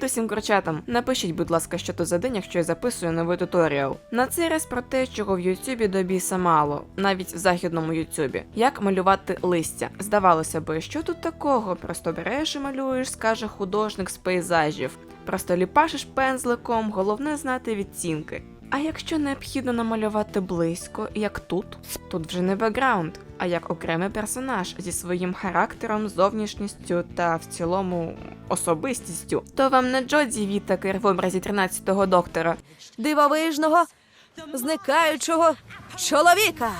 Привіт усім курчатам! Напишіть, будь ласка, що то за день, якщо я записую новий туторіал. На цей раз про те, чого в Ютубі до біса мало, навіть в західному Ютубі. Як малювати листя. Здавалося би, що тут такого? Просто береш і малюєш, скаже художник з пейзажів. Просто ліпашиш пензликом, головне знати відцінки. А якщо необхідно намалювати близько, як тут, тут вже не бекграунд, а як окремий персонаж зі своїм характером, зовнішністю та в цілому особистістю, то вам не Джоді Вітакер в образі 13-го доктора. дивовижного, зникаючого чоловіка.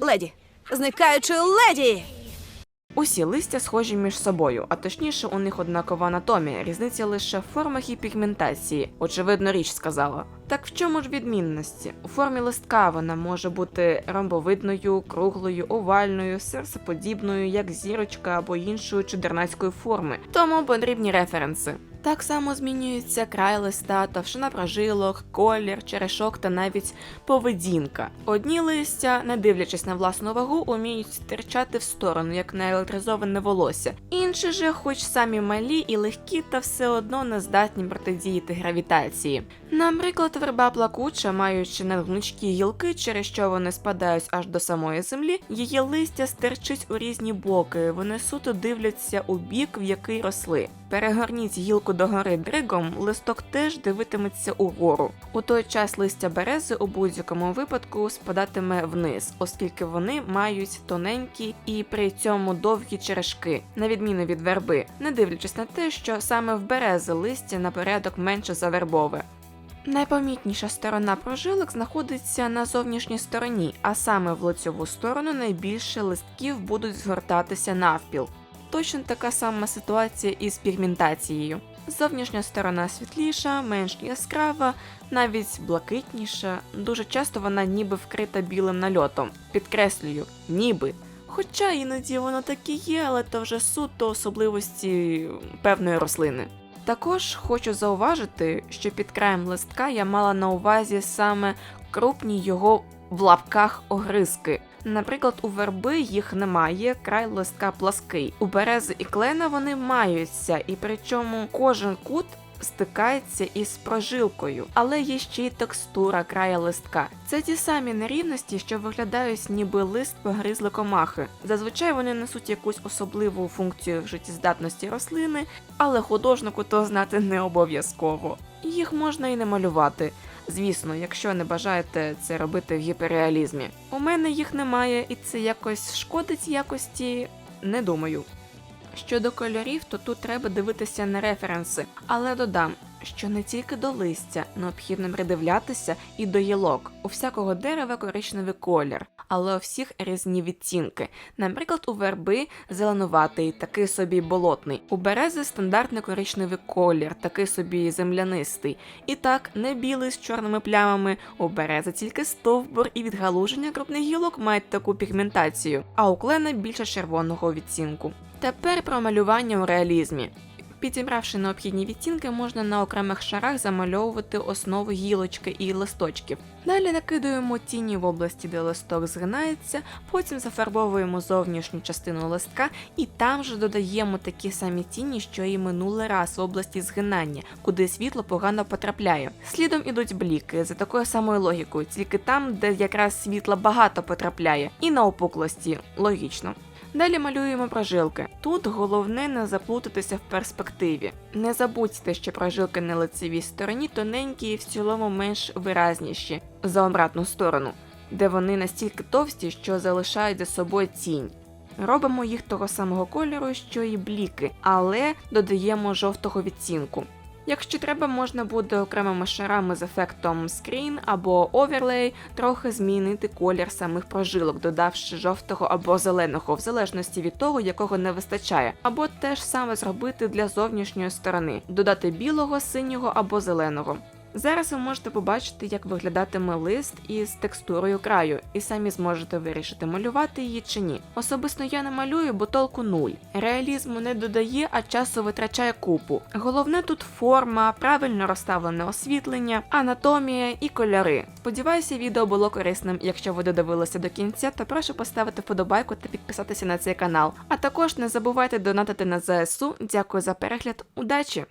Леді, зникаючої леді. Усі листя схожі між собою, а точніше, у них однакова анатомія, різниця лише в формах і пігментації. Очевидно, річ сказала. Так в чому ж відмінності? У формі листка вона може бути ромбовидною, круглою, овальною, серцеподібною, як зірочка або іншої чудернацької форми, тому потрібні референси. Так само змінюється край листа, товщина прожилок, колір, черешок та навіть поведінка. Одні листя, не дивлячись на власну вагу, уміють стирчати в сторону, як наелектризоване волосся. Інші же, хоч самі малі і легкі, та все одно не здатні протидіяти гравітації. Наприклад, верба плакуча, маючи надгнучкі гілки, через що вони спадають аж до самої землі, її листя стирчить у різні боки, вони суто дивляться у бік, в який росли. Перегорніть гілку догори дригом, листок теж дивитиметься угору. У той час листя берези у будь-якому випадку спадатиме вниз, оскільки вони мають тоненькі і при цьому довгі черешки, на відміну від верби, не дивлячись на те, що саме в берези листя на порядок менше за вербове. Найпомітніша сторона прожилок знаходиться на зовнішній стороні, а саме в лицьову сторону найбільше листків будуть згортатися навпіл. Точно така сама ситуація із пігментацією. Зовнішня сторона світліша, менш яскрава, навіть блакитніша. Дуже часто вона ніби вкрита білим нальотом. Підкреслюю, ніби. Хоча іноді воно так і є, але то вже суто особливості певної рослини. Також хочу зауважити, що під краєм листка я мала на увазі саме крупні його в лапках огризки. Наприклад, у верби їх немає, край листка плаский. У берези і клена вони маються, і причому кожен кут стикається із прожилкою, але є ще й текстура края листка. Це ті самі нерівності, що виглядають, ніби лист погризли комахи. Зазвичай вони несуть якусь особливу функцію в життєздатності рослини, але художнику то знати не обов'язково. Їх можна і не малювати. Звісно, якщо не бажаєте це робити в гіперреалізмі. У мене їх немає, і це якось шкодить якості, не думаю. Щодо кольорів, то тут треба дивитися на референси, але додам, що не тільки до листя необхідно придивлятися і до гілок. У всякого дерева коричневий колір, але у всіх різні відтінки. Наприклад, у верби зеленуватий, такий собі болотний. У берези стандартний коричневий колір, такий собі землянистий. І так, не білий з чорними плямами, у берези тільки стовбур і відгалуження крупних гілок мають таку пігментацію, а у клена більше червоного відтінку. Тепер про малювання у реалізмі. Підібравши необхідні відтінки, можна на окремих шарах замальовувати основу гілочки і листочків. Далі накидуємо тіні в області, де листок згинається, потім зафарбовуємо зовнішню частину листка і там же додаємо такі самі тіні, що і минулий раз в області згинання, куди світло погано потрапляє. Слідом ідуть бліки за такою самою логікою, тільки там, де якраз світла багато потрапляє, і на опуклості, логічно. Далі малюємо прожилки. Тут головне не заплутатися в перспективі. Не забудьте, що прожилки на лицевій стороні тоненькі і в цілому менш виразніші за обратну сторону, де вони настільки товсті, що залишають за собою тінь. Робимо їх того самого кольору, що і бліки, але додаємо жовтого відтінку. Якщо треба, можна буде окремими шарами з ефектом скрін або Overlay трохи змінити колір самих прожилок, додавши жовтого або зеленого, в залежності від того, якого не вистачає, або те ж саме зробити для зовнішньої сторони, додати білого, синього або зеленого. Зараз ви можете побачити, як виглядатиме лист із текстурою краю, і самі зможете вирішити, малювати її чи ні. Особисто я не малюю, бо толку нуль. Реалізму не додає, а часу витрачає купу. Головне тут форма, правильно розставлене освітлення, анатомія і кольори. Сподіваюся, відео було корисним. Якщо ви додивилися до кінця, то прошу поставити вподобайку та підписатися на цей канал. А також не забувайте донатити на ЗСУ. Дякую за перегляд. Удачі!